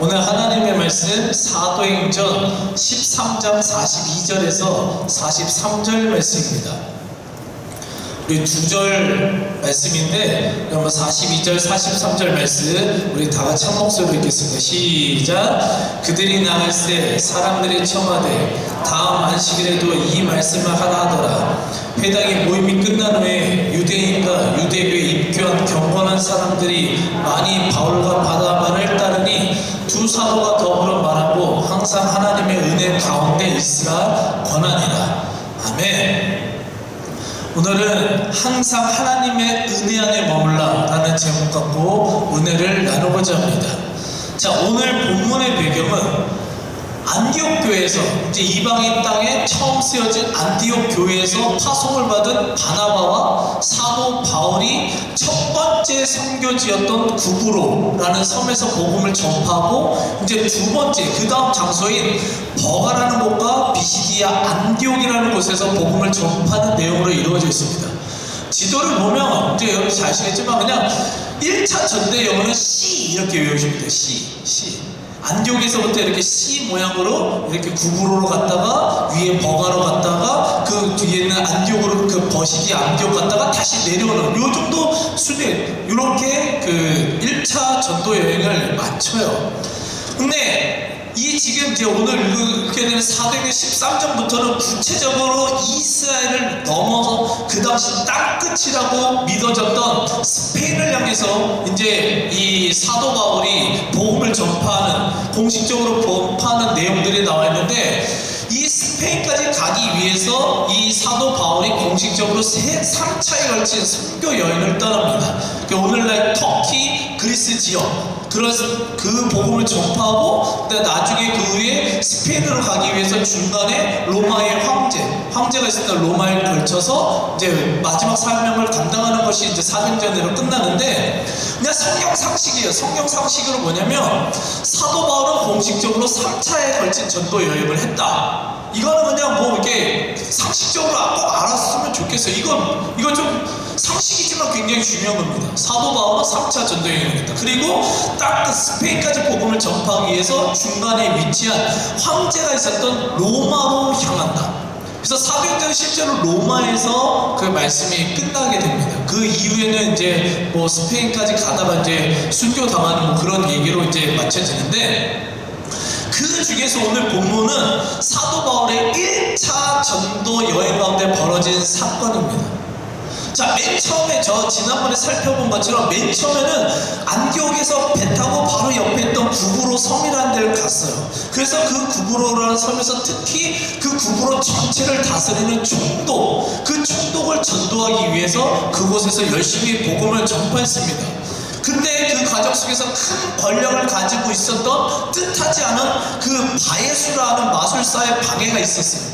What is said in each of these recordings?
오늘 하나님의 말씀 사도행전 13장 42절에서 43절 말씀입니다. 우리 두절 말씀인데 그러면 42절 43절 말씀 우리 다 같이 한 목소리로 읽겠습니다. 시작. 그들이 나갈 때 사람들이 청하되 다음 안식일에도 이 말씀을 하라 하더라. 회당의 모임이 끝난 후에 유대인과 유대교에 입교한 경건한 사람들이 많이 바울과 바나바를 따르니 두 사도가 더불어 말하고 항상 하나님의 은혜 가운데 있으라 권하니라. 아멘 오늘은 항상 하나님의 은혜 안에 머물라 라는 제목 갖고 은혜를 나누고자 합니다. 자, 오늘 본문의 배경은 안디옥 교회에서 이제 이방인 땅에 처음 쓰여진 안디옥 교회에서 파송을 받은 바나바와 사도 바울이 첫 번째 선교지였던 구브로라는 섬에서 복음을 전파하고 이제 두 번째 그 다음 장소인 버가라는 곳과 비시디아 안디옥이라는 곳에서 복음을 전파하는 내용으로 이루어져 있습니다. 지도를 보면 이제 여러분 잘 아시겠지만 그냥 1차 전대 영어는 C 이렇게 외우시면 돼요. C, C. 안디옥에서부터 이렇게 C 모양으로 이렇게 구부로로 갔다가 위에 버가로 갔다가 그 뒤에는 안디옥으로 그 버시기 안디옥 갔다가 다시 내려오는 요 정도 순위 이렇게 그 1차 전도 여행을 마쳐요. 근데 이 지금 이제 오늘 읽게 되는 사도행전 13장부터는 구체적으로 이스라엘을 넘어서 그 당시 땅끝이라고 믿어졌던 스페인을 향해서 이제 이 사도 바울이 복음을 전파하는 공식적으로 전파하는 내용들이 나와 있는데 이 스페인까지 가기 위해서 이 사도 바울이 공식적으로 세 3차에 걸친 선교 여행을 떠납니다. 그러니까 오늘날 터키, 그리스 지역 그래서 그 복음을 전파하고 나중에 그 후에 스페인으로 가기 위해서 중간에 로마의 황제 황제가 있었던 로마에 걸쳐서 이제 마지막 사명을 감당하는 것이 이제 사도행전으로 끝나는데 그냥 성경 상식이에요. 성경 상식으로 뭐냐면 사도 바울은 공식적으로 3차에 걸친 전도 여행을 했다. 이거는 그냥 뭐 이렇게 상식적으로 꼭 알았으면 좋겠어요. 이건 이건 좀 상식이지만 굉장히 중요한 겁니다. 사도 바울은 3차 전도 여행을 했다. 그리고 딱 그 스페인까지 복음을 전파하기 위해서 중간에 위치한 황제가 있었던 로마로 향한다. 그래서 사도행전 실제로 로마에서 그 말씀이 끝나게 됩니다. 그 이후에는 이제 뭐 스페인까지 가다가 이제 순교 당하는 뭐 그런 얘기로 이제 마쳐지는데 그 중에서 오늘 본문은 사도 바울의 1차 전도 여행 가운데 벌어진 사건입니다. 자, 맨 처음에 저 지난번에 살펴본 것처럼 맨 처음에는 안디옥에서 배 타고 바로 옆에 있던 구브로 섬이라는 데를 갔어요. 그래서 그 구브로라는 섬에서 특히 그 구브로 전체를 다스리는 총독, 그 총독을 전도하기 위해서 그곳에서 열심히 복음을 전파했습니다. 근데 그 과정 속에서 큰 권력을 가지고 있었던 뜻하지 않은 그 바예수라는 마술사의 방해가 있었어요.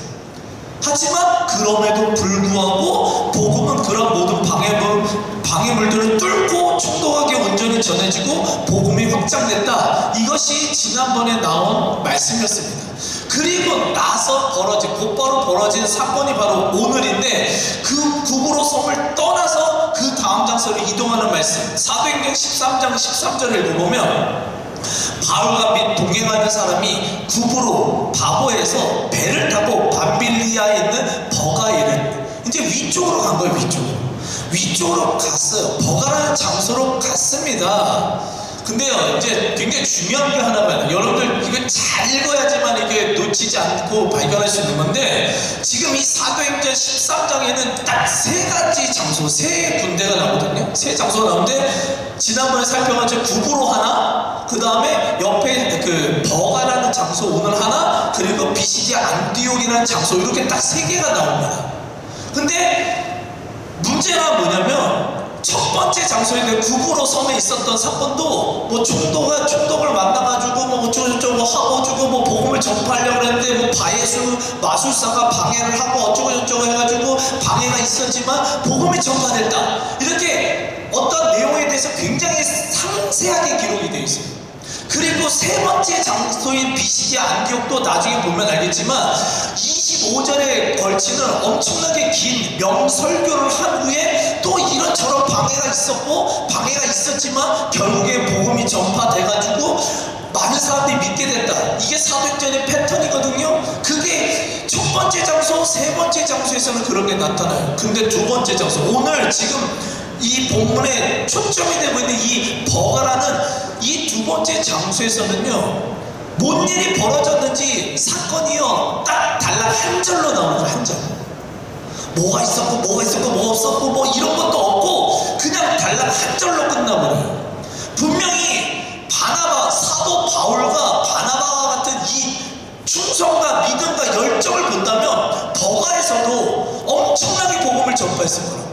하지만 그럼에도 불구하고 복음은 그런 모든 방해물, 방해물들을 뚫고 충동하게 온전히 전해지고 복음이 확장됐다. 이것이 지난번에 나온 말씀이었습니다. 그리고 나서 벌어진 곧바로 벌어진 사건이 바로 오늘인데 그 구부로 섬을 떠나서 그 다음 장소로 이동하는 말씀. 사도행전 13장 13절을 읽어보면 바울과 및 동행하는 사람이 구부로 바보에서 배를 타고 밤빌리아에 있는 버가에를 이제 위쪽으로 간 거예요 위쪽으로. 위쪽으로 갔어요. 버가라는 장소로 갔습니다 근데요 이제 굉장히 중요한 게 하나만 여러분들 이거 잘 읽어야지만 이게 놓치지 않고 발견할 수 있는 건데 지금 이 사도행전 13장에는 딱 세 가지 장소 세 군데가 나오거든요. 세 장소가 나오는데 지난번에 살펴봤죠. 구부로 하나 그 다음에 옆에 그 버가라는 장소 오늘 하나 그리고 비시디 안디옥이라는 장소 이렇게 딱 세 개가 나옵니다. 근데 문제가 뭐냐면 첫 번째 장소에 그 구부로 섬에 있었던 사건도 뭐 총독가 총독을 만나가지고 뭐 어쩌고저쩌고 하고 주고 뭐 복음을 전파하려고 했는데 뭐 바예수 마술사가 방해를 하고 어쩌고저쩌고 해가지고 방해가 있었지만 복음이 전파됐다 이렇게 어떤 내용에 대해서 굉장히 상세하게 기록이 되어 있어요. 그리고 세 번째 장소인 비시디 안디옥도 나중에 보면 알겠지만 25절에 걸치는 엄청나게 긴 명설교를 한 후에 또 이런저런 방해가 있었고 방해가 있었지만 결국에 복음이 전파돼가지고 많은 사람들이 믿게 됐다. 이게 사도행전의 패턴이거든요. 그게 첫 번째 장소, 세 번째 장소에서는 그런 게 나타나요. 근데 두 번째 장소, 오늘 지금 이 본문에 초점이 되고 있는 이 버가라는 이 두 번째 장소에서는요. 뭔 일이 벌어졌는지 사건이요 딱 단락 한 절로 나오는 거한 절. 뭐가 있었고 뭐가 있었고 뭐 없었고 뭐 이런 것도 없고 그냥 단락 한 절로 끝나버려요. 분명히 바나바 사도 바울과 바나바와 같은 이 충성과 믿음과 열정을 본다면 버가에서도 엄청나게 복음을 전파했을 거라고.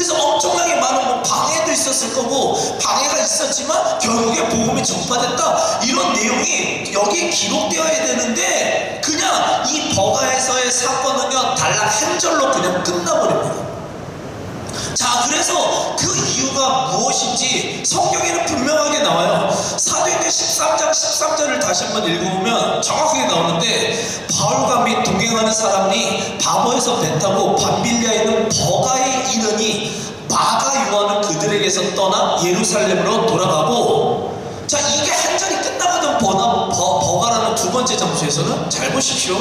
그래서 엄청나게 많은 뭐 방해도 있었을 거고 방해가 있었지만 결국에 복음이 전파됐다 이런 내용이 여기에 기록되어야 되는데 그냥 이 버가에서의 사건은요 단락 한 절로 그냥 끝나버립니다. 자, 그래서 그 이유가 무엇인지 성경에는 분명하게 나와요. 사도행전 13장 13절을 다시 한번 읽어보면 정확하게 나오는데 바울과 및 동행하는 사람이 바보에서 배 타고 밤빌리아에 있는 버가에 이르니 마가 요한은 그들에게서 떠나 예루살렘으로 돌아가고 자, 이게 한 절이 끝나거든 버나, 버, 버가라는 두 번째 장소에서는 잘 보십시오.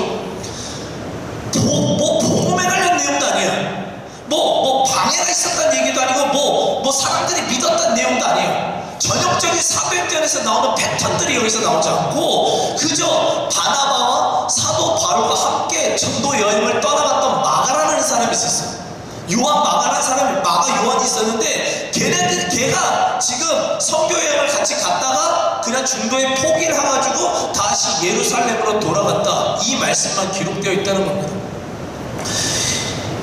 방해가 있었다는 얘기도 아니고 뭐, 뭐 사람들이 믿었다는 내용도 아니에요. 전형적인 사도행전에서 나오는 패턴들이 여기서 나오지 않고 그저 바나바와 사도 바울과 함께 전도 여행을 떠나갔던 마가라는 사람이 있었어요. 요한 마가라는 사람이 마가 요한이 있었는데 걔네들 걔가 지금 선교 여행을 같이 갔다가 그냥 중도에 포기를 해가지고 다시 예루살렘으로 돌아갔다. 이 말씀만 기록되어 있다는 겁니다.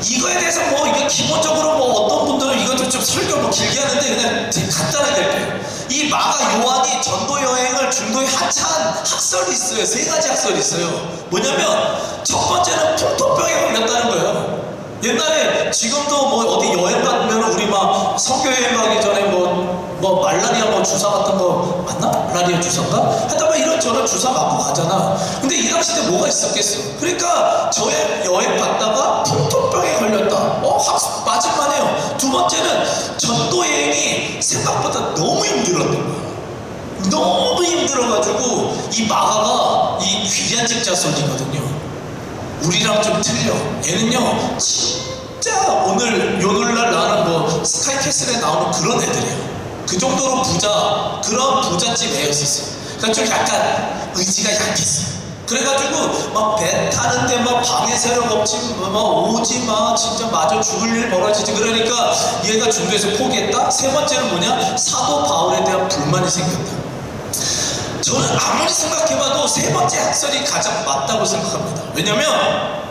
이거에 대해서 뭐 이게 기본적으로 뭐 어떤 분들은 이것도 좀 설교 뭐 길게 하는데 그냥 간단하게 할게요. 이 마가 요한이 전도 여행을 중도에 한참 학설이 있어요. 세 가지 학설이 있어요. 뭐냐면 첫 번째는 풍토병에 걸렸다는 거예요. 옛날에 지금도 뭐 어디 여행 가면 우리 막 성교 여행 가기 전에 뭐 뭐 말라리아 뭐 주사 같은 거 맞나? 말라리아 주사인가? 하여튼 막 이런 저런 주사 맞고 가잖아. 근데 이 당시 때 뭐가 있었겠어? 그러니까 저의 여행 갔다가 풍토병에 걸렸다. 어, 확 맞을만해요. 두 번째는 전도 여행이 생각보다 너무 힘들었던 거야. 너무 힘들어가지고 이 마가가 이 귀한 직 자손이거든요. 우리랑 좀 틀려. 얘는요, 진짜 오늘 요놀날 나는 뭐 스카이캐슬에 나오는 그런 애들이에요. 그 정도로 부자, 그런 부잣집 애였었어요. 그러니까 좀 약간 의지가 약했어요. 그래가지고 막 배 타는데 막 방해 세력 없지 막 오지 마 진짜 마저 죽을 일 벌어지지 그러니까 얘가 중도에서 포기했다 세 번째는 뭐냐 사도 바울에 대한 불만이 생겼다 저는 아무리 생각해봐도 세 번째 학설이 가장 맞다고 생각합니다. 왜냐면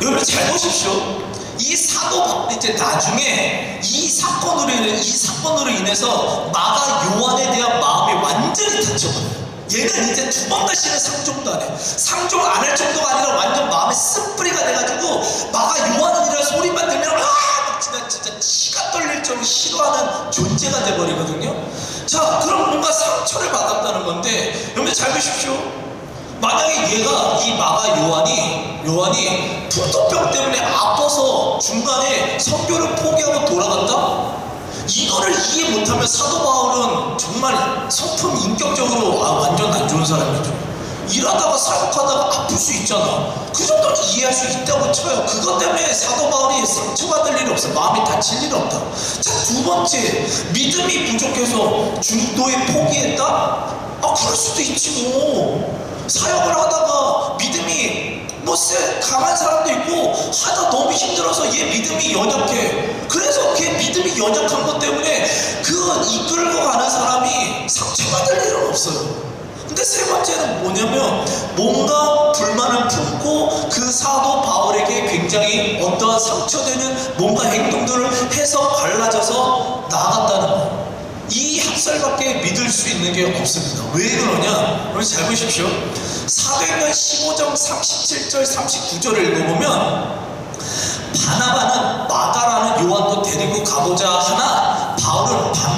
여러분 잘 보십시오. 이 사도 이제 나중에 이 사건으로 인해 이 사건으로 인해서 마가 요한에 대한 마음이 완전히 다쳐버려요. 얘는 이제 두 번 다시는 상종도 안 해. 상종 안 할 정도가 아니라 완전 마음에 쓴뿌리가 돼가지고 마가 요한은이라 소리만 들면 아! 막 진짜, 진짜 치가 떨릴 정도로 싫어하는 존재가 돼버리거든요. 자, 그럼 뭔가 상처를 받았다는 건데, 여러분 잘 보십시오. 만약에 얘가 이 마가 요한이 요한이 풍토병 때문에 아파서 중간에 성교를 포기하고 돌아갔다? 이거를 이해 못하면 사도 바울은 정말 성품 인격적으로 아, 완전 안 좋은 사람이죠. 일하다가 사역하다가 아플 수 있잖아. 그 정도는 이해할 수 있다고 쳐요. 그것 때문에 사도 바울이 상처받을 일이 없어. 마음이 다칠 일 없다. 자, 두 번째, 믿음이 부족해서 중도에 포기했다? 아, 그럴 수도 있지 뭐. 사역을 하다가 믿음이 뭐 쎄, 강한 사람도 있고 하다 너무 힘들어서 얘 믿음이 연약해. 그래서 걔 믿음이 연약한 것 때문에 그 이끌고 가는 사람이 상처받을 일은 없어요. 근데 세 번째는 뭐냐면 뭔가 불만을 품고 그 사도 바울에게 굉장히 어떠한 상처되는 뭔가 행동들을 해서 갈라져서 나아갔다는 거. 이 학설밖에 믿을 수 있는 게 없습니다. 왜 그러냐? 여러분 잘 보십시오. 사도행전 15장 37절 39절을 읽어보면 바나바는 마가라는 요한도 데리고 가보자 하나 바울은 밤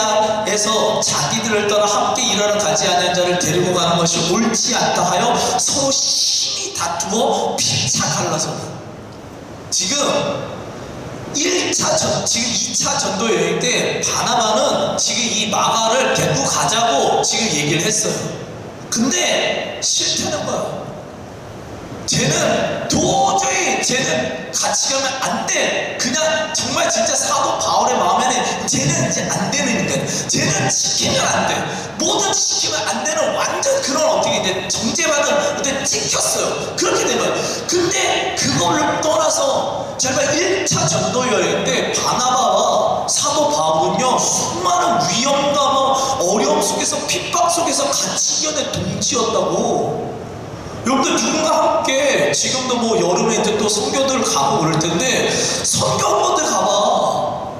빌리아에서 자기들을 떠나 함께 일하러 가지 아니한 자를 데리고 가는 것이 옳지 않다 하여 서로 심히 다투어 피차 갈라서 지금 1차 전, 지금 2차 전도 여행 때 바나바는 지금 이 마가를 데리고 가자고 지금 얘기를 했어요. 근데 싫다는 거야. 쟤는 도저히 쟤는 같이 가면 안 돼. 그냥 정말 진짜 사도 바울의 마음에는 쟤는 이제 안 되는 인간. 쟤는 지키면 안 돼. 뭐든 지키면 안 되는 완전 그런 어떻게 이제 정제받은 어떤 찍혔어요. 그렇게 된 거예요. 근데 그거를 떠나서 제가 1차 전도 여행 때 바나바와 사도 바울은요 수많은 위험과 뭐 어려움 속에서 핍박 속에서 같이 이겨낸 동지였다고. 여러분들 누군가 함께 지금도 뭐 여름에 이제 또 선교들 가고 그럴 텐데 선교 한 번들 가봐.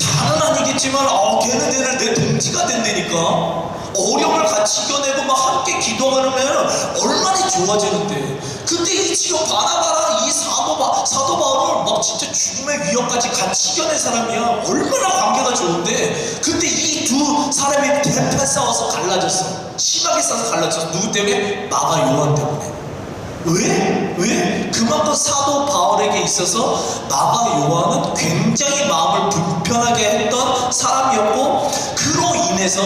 다는 아니겠지만 어 걔는 내를 내 동지가 된다니까. 어려움을 같이 이겨내고 막 함께 기도하면 얼마나 좋아지는데 근데 이 지금 바나바랑 이 사도, 바, 사도 바울은 막 진짜 죽음의 위협까지 같이 이겨낸 사람이야 얼마나 관계가 좋은데 근데 이 두 사람이 대판 싸워서 갈라졌어 심하게 싸워서 갈라졌어 누구 때문에? 마가 요한 때문에 왜? 왜? 그만큼 사도 바울에게 있어서 마가 요한은 굉장히 마음을 불편하게 했던 사람이었고 그로 인해서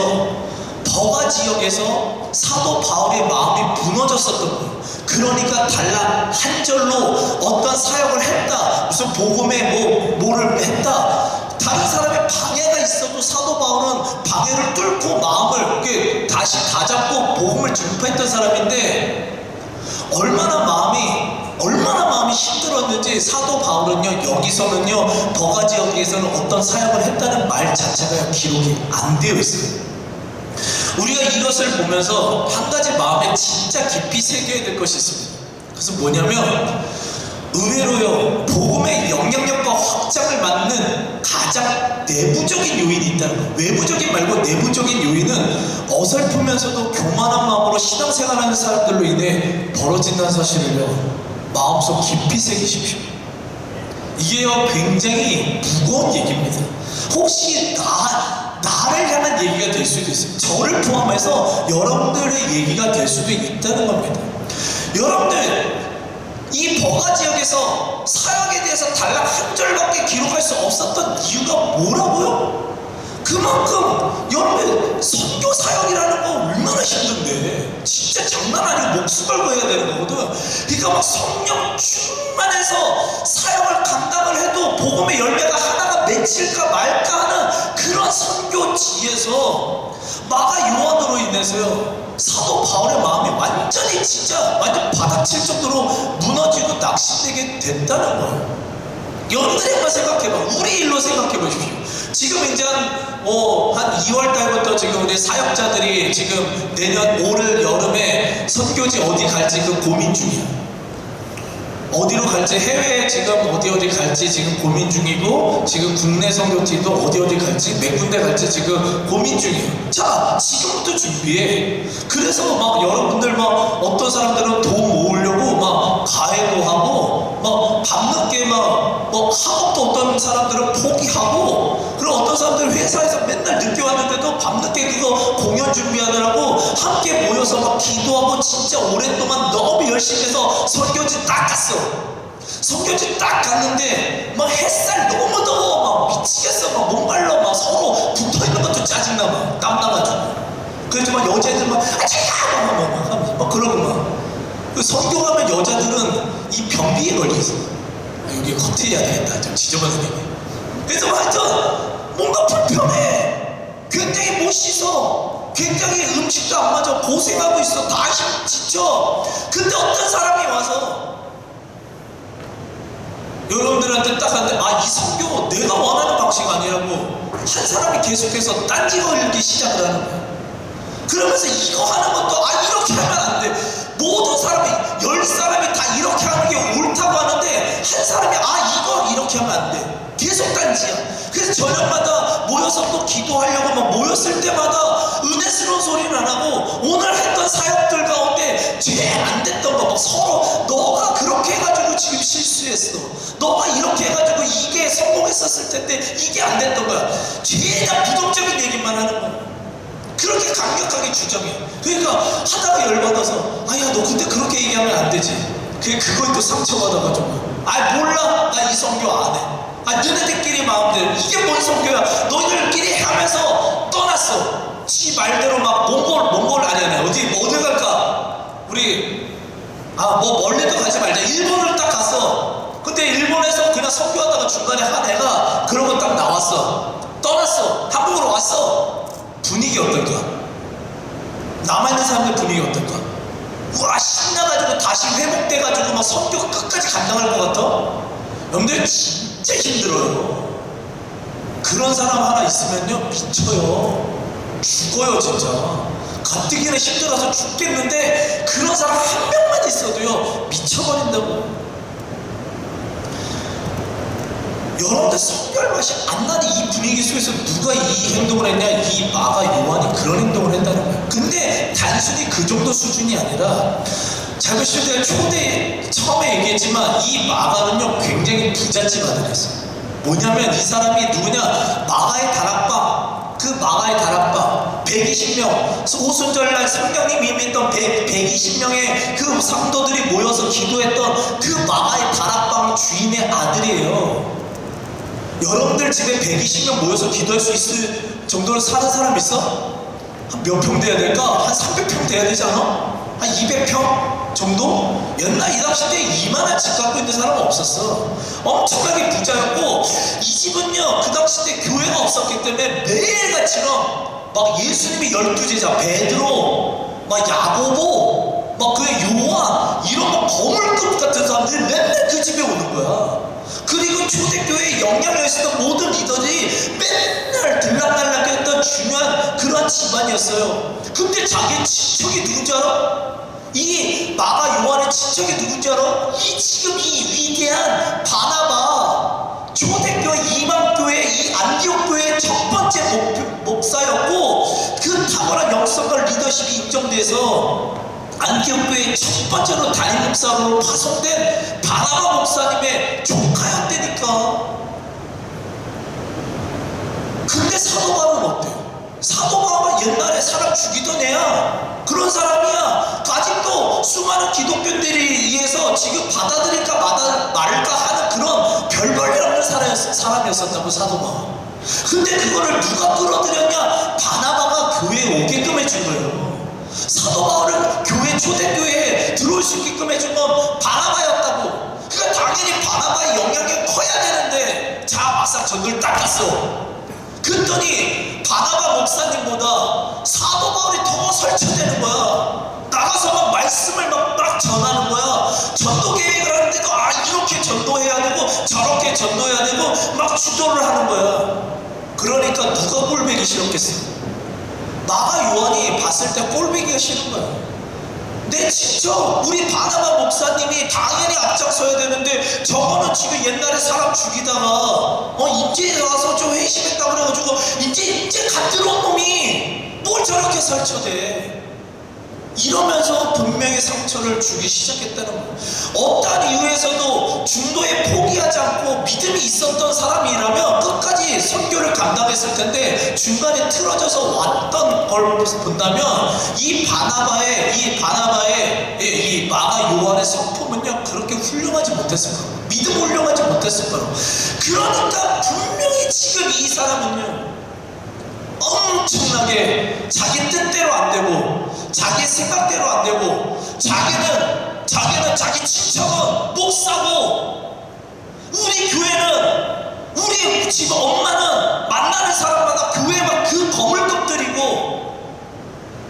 버가 지역에서 사도 바울의 마음이 무너졌었던 거예요. 그러니까 달라 한 절로 어떤 사역을 했다. 무슨 복음에 뭐 뭐를 했다. 다른 사람의 방해가 있어도 사도 바울은 방해를 뚫고 마음을 다시 다잡고 복음을 전파했던 사람인데 얼마나 마음이 얼마나 마음이 힘들었는지 사도 바울은요 여기서는요 버가 지역에서는 어떤 사역을 했다는 말 자체가 기록이 안 되어 있어요. 우리가 이것을 보면서 한 가지 마음에 진짜 깊이 새겨야 될 것이 있습니다. 그래서 뭐냐면 의외로요 복음의 영향력과 확장을 막는 가장 내부적인 요인이 있다는 거예요. 외부적인 말고 내부적인 요인은 어설프면서도 교만한 마음으로 신앙생활하는 사람들로 인해 벌어진다는 사실을요 마음속 깊이 새기십시오. 이게요 굉장히 무거운 얘기입니다. 혹시 나 나를 향한 얘기가 될 수도 있어요. 저를 포함해서 여러분들의 얘기가 될 수도 있다는 겁니다. 여러분들 이 버가 지역에서 사역에 대해서 단락 한 절밖에 기록할 수 없었던 이유가 뭐라고요? 그만큼 여러분 선교 사역이라는 거 얼마나 힘든데 진짜 장난 아니고 목숨 걸고 해야 되는 거거든 그러니까 막 성령 충만해서 사역을 감당을 해도 복음의 열매가 하나가 맺힐까 말까 그런 선교 지에서 마가 요한으로 인해서요 사도 바울의 마음이 완전히 진짜 완전 바닥칠 정도로 무너지고 낙심되게 됐다는 거예요 한번 생각해봐. 우리 일로 생각해 보십시오. 지금 이제 한, 뭐, 한 2월 달부터 지금 우리 사역자들이 지금 내년 올 여름에 선교지 어디 갈지 그 고민 중이야. 어디로 갈지 해외에 지금 어디 어디 갈지 지금 고민 중이고 지금 국내 선교팀도 어디 어디 갈지 몇 군데 갈지 지금 고민 중이에요. 자 지금부터 준비해. 그래서 막 여러분들 막 어떤 사람들은 돈 모으려고 막 가해도 하고 막 밤늦게 막뭐 학업도 어떤 사람들은 포기하고 그리고 어떤 사람들은 회사에서 맨날 늦게 왔는데도 밤늦게 그거 공연 준비하느라고 함께 모여서 막 기도하고 진짜 오랫동안 너무 열심히 해서 선교지 딱 갔어. 성교지 딱 갔는데 막 햇살 너무 더워 막 미치겠어. 막 목말라 막 서로 붙어있는 것도 짜증나 막 땀 나가지고 그래서 막 여자애들 막 아차야 막, 막, 막, 막 그러고 막그 성교 가면 여자들은 이 변비에 걸려 있어. 아, 여기 커트해야 되겠다. 좀 지저분한 얘기 그래서 하여튼 뭔가 불편해. 굉장히 못 씻어. 굉장히 음식도 안 맞아. 고생하고 있어. 다힘 지쳐. 근데 어떤 사람이 와서 여러분들한테 딱 하는데 아 이 성교 내가 원하는 방식 아니라고 한 사람이 계속해서 딴지 걸기 시작을 하는 거야 그러면서 이거 하는 것도 아 이렇게 하면 안 돼. 모든 사람이 열 사람이 다 이렇게 하는 게 옳다고 하는데 한 사람이 아 이거 이렇게 하면 안 돼. 계속 딴지야. 그래서 저녁마다 모여서 또 기도하려고 막 모였을 때마다 은혜스러운 소리는 안 하고 오늘 했던 사역들 가운데 제일 안 됐던 거 막 서로 너가 그렇게 해가지고 실수했어 너가 이렇게 해가지고 이게 성공했었을 텐데 이게 안 됐던 거야 죄다 부정적인 얘기만 하는 거야 그렇게 강력하게 주장해. 그러니까 하다가 열받아서 아야 너 그때 그렇게 얘기하면 안 되지. 그게 그거에 또 상처받아가지고 아 몰라 나 이 성교 안 해. 아 너네들끼리 마음대로 이게 뭔 성교야? 너희들끼리 하면서 떠났어. 지 말대로 막 몽골 몽골 아니 아니 어디 뭐 어디 갈까? 우리 아 뭐 멀리도 가지 말자. 일본을 딱 갔어. 근데 일본에서 그냥 성교하다가 중간에 한 애가 그러고 딱 나왔어. 떠났어. 한국으로 왔어. 분위기 어떨까? 남아있는 사람들 분위기 어떨까? 우와 신나가지고 다시 회복돼가지고 막 성교 끝까지 감당할 것 같아? 여러분들 진짜 힘들어요. 그런 사람 하나 있으면요 미쳐요. 죽어요 진짜. 가뜩이나 힘들어서 죽겠는데 그런 사람 한 명만 있어도요 미쳐버린다고. 여러분들 성별 맛이 안 나는 이 분위기 속에서 누가 이 행동을 했냐 이 마가 요한이 그런 행동을 했다는 거예요. 근데 단순히 그 정도 수준이 아니라 제가 초대 처음에 얘기했지만 이 마가는요 굉장히 부잣집 아들이었어요. 뭐냐면 이 사람이 누구냐? 마가의 다락방 그 마가의 다락방 120명 오순절날 성령님 임했던 100, 120명의 그 성도들이 모여서 기도했던 그 마가의 다락방 주인의 아들이에요 여러분들 집에 120명 모여서 기도할 수 있을 정도로 사는 사람 있어? 한 몇 평 돼야 될까? 한 300평 돼야 되지 않아? 한 200평 정도? 옛날 이 당시 때 이만한 집 갖고 있는 사람은 없었어. 엄청나게 부자였고, 이 집은요, 그 당시 때 교회가 없었기 때문에 매일같이요, 막 예수님이 열두 제자, 베드로, 막 야고보, 막 그의 요한, 이런 막 거물급 같은 사람들이 맨날 그 집에 오는 거야. 그리고 초대교회에 영향을 있었던 모든 리더들이 맨날 들락날락 했던 중요한 그런 집안이었어요. 근데 자기 친척이 누군지 알아? 이 마가 요한의 친척이 누군지 알아? 이 지금 이 위대한 바나바 초대교회 이방교회 이 안디옥교회의 첫 번째 목, 목사였고 그 탁월한 영성과 리더십이 인정돼서 안디옥교회 첫 번째로 단임 목사로 파송된 바나바 목사님의 조카였다니까. 근데 사도 바울은 어때요? 사도 바울은 옛날에 사람 죽이던 애야. 그런 사람이야. 아직도 수많은 기독교인들이 의해서 지금 받아들일까 마다, 말까 하는 그런 별볼일 없는 사람, 사람이었었다고 사도 바울. 근데 그거를 누가 끌어들였냐? 바나바가 교회에 오게끔 해준 거예요. 사도 바울은 교회 초대교회에 들어올 수 있게끔 해준 건 바나바였다고. 그러니까 당연히 바나바의 영향이 커야 되는데 자 막상 딱 갔어. 그랬더니 바나바 목사님보다 사도 바울이 더 설치되는 거야. 나가서 막 말씀을 막, 막 전하는 거야. 전도 계획을 하는데도 아 이렇게 전도해야 되고 저렇게 전도해야 되고 막 주도를 하는 거야. 그러니까 누가 꼴보기 싫었겠어? 마가 요한이 봤을 때 꼴보기가 싫은 거야. 내 친척 우리 바나바 목사님이 당연히 앞장서야 되는데 저거는 지금 옛날에 사람 죽이다가 어 이제 와서 좀 회심했다 그래가지고 이제 이제 갓 들어온 놈이 뭘 저렇게 설쳐대 이러면서 분명히 상처를 주기 시작했다는 거예요. 어떠한 이유에서도 중도에 포기하지 않고 믿음이 있었던 사람이라면 끝까지 선교를 감당했을 텐데 중간에 틀어져서 왔던 걸 본다면 이 바나바의 이 바나바의 이 마가 요한의 성품은요 그렇게 훌륭하지 못했을 거예요. 믿음 훌륭하지 못했을 거예요. 그러니까 분명히 지금 이 사람은요 엄청나게 자기 뜻대로 안 되고 자기 생각대로 안 되고 자기는 자기는 자기 친척은 목사고 우리 교회는 우리 집 엄마는 만나는 사람마다 교회 막그 거물급들이고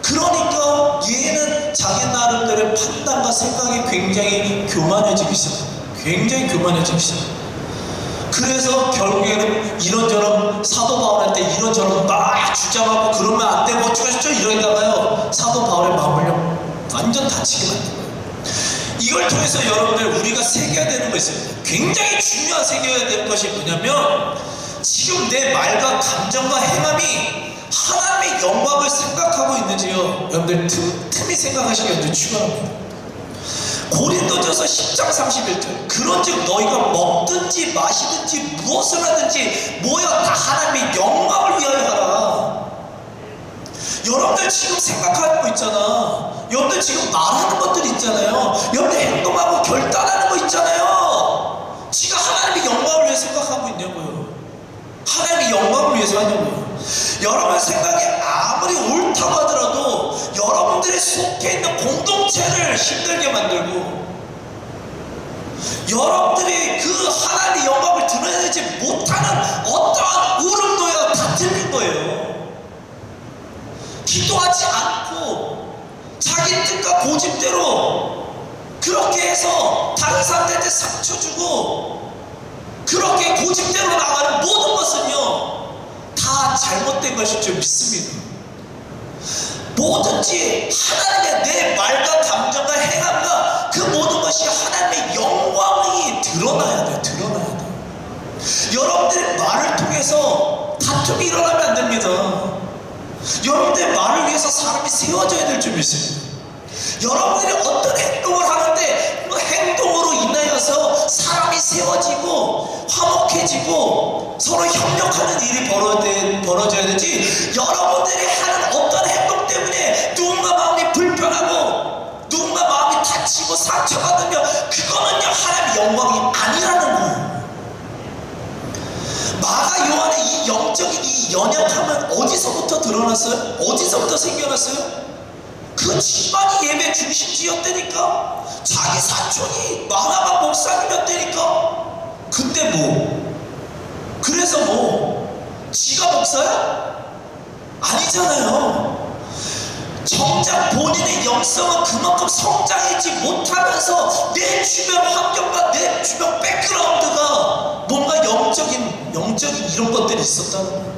그러니까 얘는 자기 나름대로의 판단과 생각이 굉장히 교만해지기 시작합니다. 굉장히 교만해지기 시작합니다. 그래서 결국에는 이런저런 사도 바울한테 이런저런 막 주장하고 그러면 안 되고 어쩌고저쩌고 이러다가요. 사도 바울의 마음을요 완전 다치게 만든 거예요. 이걸 통해서 여러분들 우리가 새겨야 되는 거 있습니다 굉장히 중요한 새겨야 되는 것이 뭐냐면 지금 내 말과 감정과 행함이 하나님의 영광을 생각하고 있는지요. 여러분들 틈, 틈이 생각하시기 여러분들 축원합니다 고린도전서 10장 31절 그런즉 너희가 먹든지 마시든지 무엇을 하든지 모여 다 하나님의 영광을 위하여 하라 여러분들 지금 생각하는 거 있잖아. 여러분들 지금 말하는 것들 있잖아요. 여러분들 행동하고 결단하는 거 있잖아요. 지가 하나님의 영광을 위해 생각하고 있냐고요. 하나님의 영광을 위해서 하냐고요. 여러분 생각이 아무리 옳다고 하더라도 여러분들이 속해 있는 공동체를 힘들게 만들고 여러분들이 그 하나님의 영광을 드러내지 못하는 어떠한 울음도야 다 틀린 거예요. 기도하지 않고 자기 뜻과 고집대로 그렇게 해서 다른 사람들한테 상처 주고 그렇게 고집대로 나가는 모든 것은요 다 잘못된 것일 줄 믿습니다. 뭐든지 하나님의 내 말과 감정과 행함과 그 모든 것이 하나님의 영광이 드러나야 돼, 드러나야 돼. 여러분들의 말을 통해서 다툼이 일어나면 안 됩니다. 여러분들의 말을 위해서 사람이 세워져야 될 줄 믿습니다. 여러분들이 어떤 행동을 하는데 그 행동으로 인하여서 사람이 세워지고 화목해지고 서로 협력하는 일이 벌어져- 벌어져야 되지 여러분들이 하는 어떤 행동 때문에 누군가 마음이 불편하고 누군가 마음이 다치고 상처받으면 그거는요 하나님의 영광이 아니라는 거예요 마가 요한의 이 영적인 이 연약함은 어디서부터 드러났어요? 어디서부터 생겨났어요? 그 집안이 예배 중심지였다니까. 자기 사촌이 마나가 목사님이었다니까. 근데 뭐? 그래서 뭐? 지가 목사야? 아니잖아요. 정작 본인의 영성은 그만큼 성장하지 못하면서 내 주변 환경과 내 주변 백그라운드가 뭔가 영적인 영적인 이런 것들이 있었다는 거예요.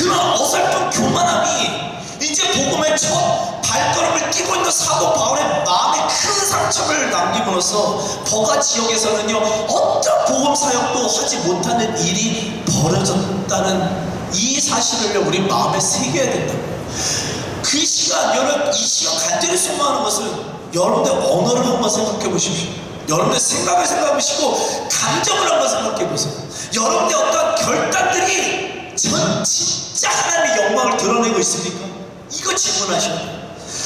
그런 어설픈 교만함이 이제 복음의 첫 발걸음을 뛰고 있는 사도 바울의 마음에 큰 상처를 남김으로써 버가 지역에서는요 어떤 복음 사역도 하지 못하는 일이 벌어졌다는 이 사실을 우리 마음에 새겨야 된다고요. 그 시간 여러분 이 시간 간절히 소망하는 것은 여러분의 언어를 한번 생각해 보십시오. 여러분의 생각을 생각해 보시고 감정을 한번 생각해 보세요. 여러분의 어떤 결단들이 전 진짜 하나님의 영광을 드러내고 있습니까? 이거 질문하셔야 돼요.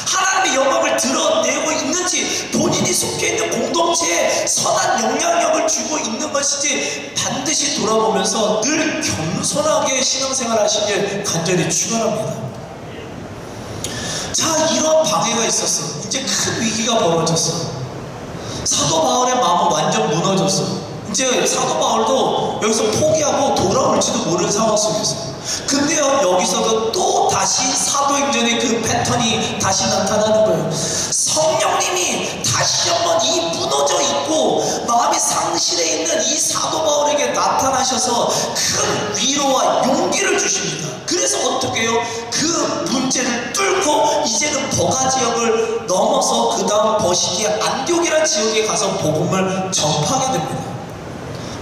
하나님의 영광을 드러내고 있는지 본인이 속해 있는 공동체에 선한 영향력을 주고 있는 것인지 반드시 돌아보면서 늘 겸손하게 신앙생활 하시길 간절히 축원합니다. 자 이런 방해가 있었어. 이제 큰 위기가 벌어졌어. 사도 바울의 마음은 완전 무너졌어. 이제 사도 바울도 여기서 포기하고 돌아올지도 모르는 상황 속에서. 근데요, 여기서도 또 다시 사도행전의 그 패턴이 다시 나타나는 거예요. 성령님이 다시 한번 이 무너져 있고 마음이 상실해 있는 이 사도 바울에게 나타나셔서 큰 위로와 용기를 주십니다. 그래서 어떻게 해요? 그 문제를 뚫고 이제는 버가 지역을 넘어서 그 다음 버시기의 안디옥이라는 지역에 가서 복음을 전파하게 됩니다.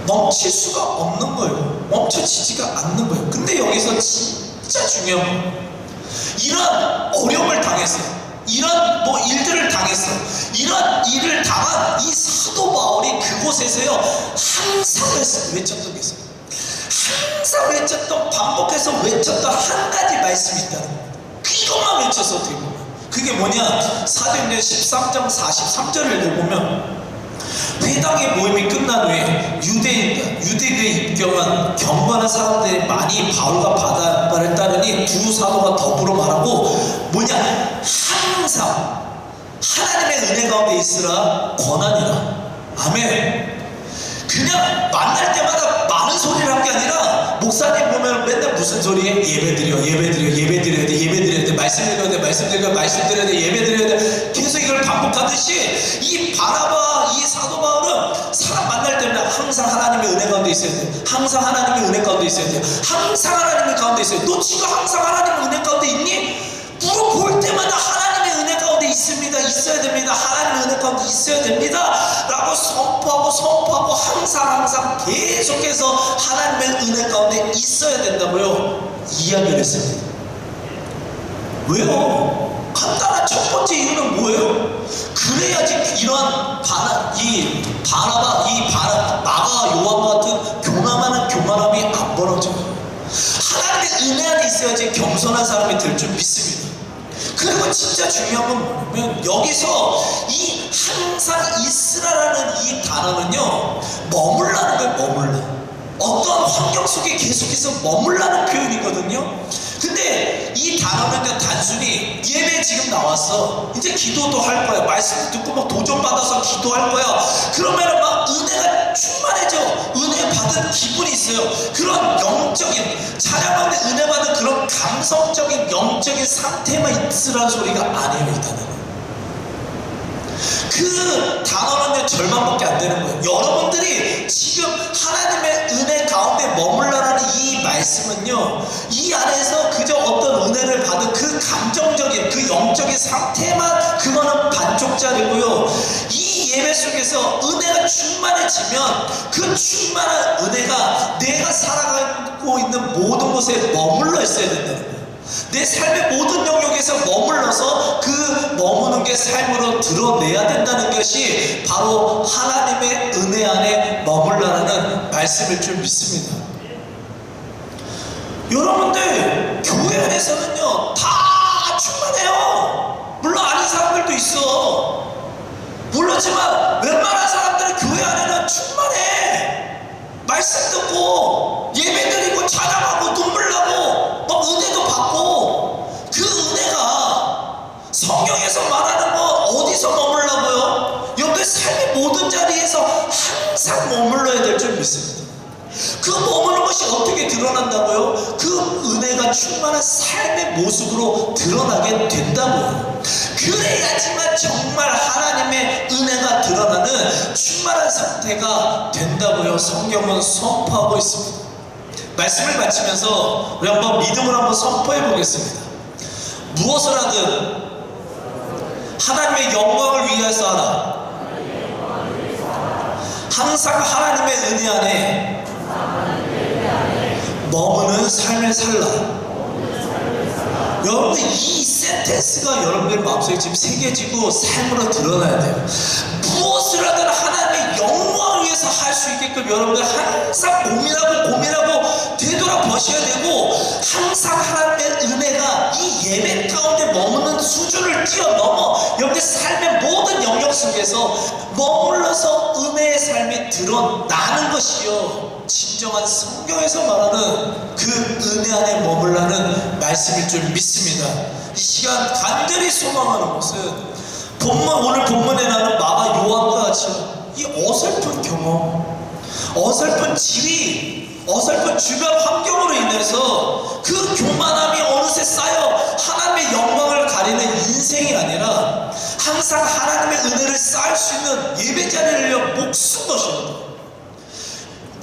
멈출 수가 없는 거예요. 멈춰지지가 않는 거예요. 근데 여기서 진짜 중요한 건 이런 어려움을 당했어. 이런 뭐 일들을 당했어. 이런 일을 당한 이 사도 바울이 그곳에서요 항상 외- 외쳤던 게 있어요. 항상 외쳤던 반복해서 외쳤던 한 가지 말씀이 있다는 거예요. 이것만 외쳤어 어떻게 보면. 그게 뭐냐? 사도행전 13장 43절을 보면 회당의 모임이 끝난 후에 유대 유대교에 입경한 경건한 사람들이 많이 바울과 바다바를 따르니 두 사도가 더불어 말하고 뭐냐? 항상 하나님의 은혜 가운데 있으라 권하니라. 아멘 그냥 만날 때마다 많은 소리를 한 게 아니라 목사님 보면 맨날 무슨 소리에? 예배 드려 예배 드려 예배 드려야 돼 예배 드려야 돼 말씀 드려야 돼 말씀 드려야 돼 말씀 드려야 돼 예배 드려야 돼. 계속 이걸 반복하듯이 이 바나바 이 사도 바울은 사람 만날 때마다 항상 하나님의 은혜 가운데 있어야 돼. 항상 하나님의 은혜 가운데 있어야 돼. 항상 하나님의 가운데 있어야 돼너 지금 항상 하나님의 은혜 가운데 있니? 물어볼 때마다 있습니다. 있어야 됩니다. 하나님의 은혜 가운데 있어야 됩니다. 라고 선포하고 선포하고 항상 항상 계속해서 하나님의 은혜 가운데 있어야 된다고요. 이야기를 했습니다. 왜요? 간단한 첫 번째 이유는 뭐예요? 그래야지 이런 바나, 이 바나바, 이 바나, 마가 요한 같은 교만하는 교만함이 안 벌어져요. 하나님의 은혜 안에 있어야지 겸손한 사람이 될 줄 믿습니다. 그리고 진짜 중요한 건 뭐냐면 여기서 이 항상 있으라라는 이 단어는요 머물라는 거예요 머물라 어떤 환경 속에 계속해서 머물라는 표현이거든요. 근데 이 단어는 단순히 예배 지금 나왔어. 이제 기도도 할 거야. 말씀 듣고 막 도전 받아서 기도할 거야. 그러면은 막 은혜가 충만해져. 은혜 받은 기분이 있어요. 그런 영적인 찬양하는데 은혜 받은 그런 감성적인 영적인 상태만 있으라는 소리가 아니에요 이 단어는 그 단어는요 절반밖에 안 되는 거예요. 여러분들이 지금 하나님의 은혜 가운데 머물러라는 이 말씀은요 이 안에서 그저 어떤 은혜를 받은 그 감정적인 그 영적인 상태만 그거는 반쪽짜리고요. 이 예배 속에서 은혜가 충만해지면 그 충만한 은혜가 내가 살아가고 있는 모든 곳에 머물러 있어야 된다는 거예요. 내 삶의 모든 영역에서 머물러서 그 머무는 게 삶으로 드러내야 된다는 것이 바로 하나님의 은혜 안에 머물러라는 말씀일 줄 믿습니다. 여러분들 교회 안에서는요 다 충만해요. 물론 아닌 사람들도 있어. 모르지만 웬만한 사람들은 교회 안에는 충만해. 말씀 듣고 예배 드리고 찬양하고 눈물 나고 막 은혜도 받고 그 은혜가 성경에서 말하는 거 어디서 머물라고요? 여러분들 삶의 모든 자리에서 항상 머물러야 될 줄 믿습니다. 그 머무는 것이 어떻게 드러난다고요? 그 은혜가 충만한 삶의 모습으로 드러나게 된다고요. 그래야지만 정말 하나님의 은혜가 드러나는 충만한 상태가 된다고요. 성경은 선포하고 있습니다. 말씀을 마치면서 우리 한번 믿음을 한번 선포해 보겠습니다. 무엇을 하든 하나님의 영광을 위해서 하라. 항상 하나님의 은혜 안에 머무는 삶을 살라. 여러분 이 센텐스가 여러분들 마음속에 지금 새겨지고 삶으로 드러나야 돼요. 위해서 할 수 있게끔 여러분들 항상 고민하고 고민하고 되돌아보셔야 되고 항상 하나님의 은혜가 이 예배 가운데 머무는 수준을 뛰어넘어 여러분들 삶의 모든 영역 속에서 머물러서 은혜의 삶이 드러나는 것이요 진정한 성경에서 말하는 그 은혜 안에 머물라는 말씀일 줄 믿습니다. 이 시간 간절히 소망하는 것은 본문 오늘 본문에 나는 마가 요한과 같이 이 어설픈 경험, 어설픈 지위, 어설픈 주변 환경으로 인해서 그 교만함이 어느새 쌓여 하나님의 영광을 가리는 인생이 아니라 항상 하나님의 은혜를 쌓을 수 있는 예배 자리를 목숨 것입니다.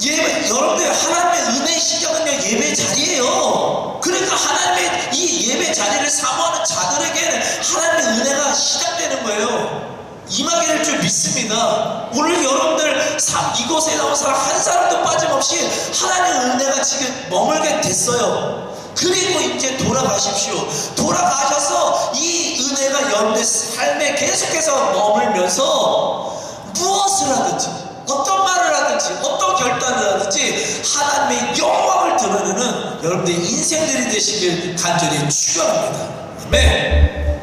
예배, 여러분들 하나님의 은혜 시작은요 예배 자리예요. 그러니까 하나님의 이 예배 자리를 사모하는 자들에게는 하나님의 은혜가 시작되는 거예요. 임하게 될 줄 믿습니다. 오늘 여러분들 삶 이곳에 나온 사람 한 사람도 빠짐없이 하나님의 은혜가 지금 머물게 됐어요. 그리고 이제 돌아가십시오. 돌아가셔서 이 은혜가 여러분들 삶에 계속해서 머물면서 무엇을 하든지 어떤 말을 하든지 어떤 결단을 하든지 하나님의 영광을 드러내는 여러분들의 인생들이 되시길 간절히 축원합니다. 아멘.